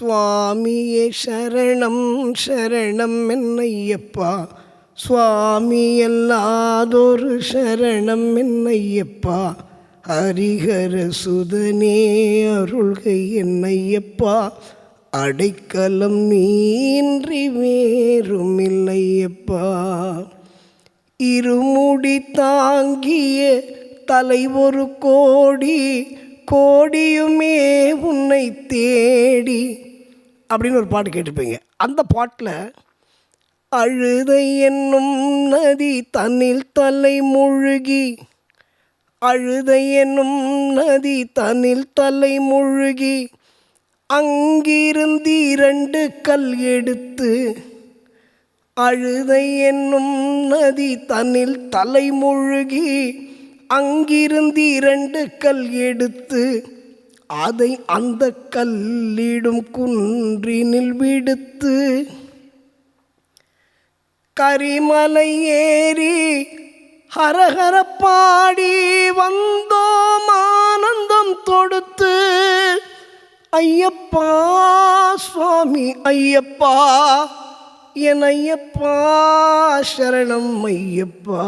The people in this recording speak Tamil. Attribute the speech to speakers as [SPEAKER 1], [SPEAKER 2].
[SPEAKER 1] சுவாமியே சரணம் சரணம் என்னையப்பா. சுவாமி அல்லாதொரு சரணம் என்னையப்பா. ஹரிஹர சுதனே அருள்கை என்னையப்பா. அடைக்கலம் நீன்றி வேறும் இல்லையப்பா இருமுடி தாங்கிய தலை ஒரு கோடி கோடியுமே உன்னை தே அப்படின்னு ஒரு பாட்டு கேட்டிருப்பீங்க. அந்த பாட்டில் அழுதை என்னும் நதி தன்னில் தலை முழுகி அழுதை என்னும் நதி தன்னில் தலை முழுகி அங்கிருந்து இரண்டு கல் எடுத்து அழுதை என்னும் நதி தன்னில் தலை முழுகி அங்கிருந்து இரண்டு கல் எடுத்து அதை அந்த கல்லிடும் குன்றினில் விடுத்து கரிமலை ஏறி ஹரஹர பாடி வந்தோம் ஆனந்தம் தொடுத்து. ஐயப்பா சுவாமி ஐயப்பா என் ஐயப்பா சரணம் ஐயப்பா.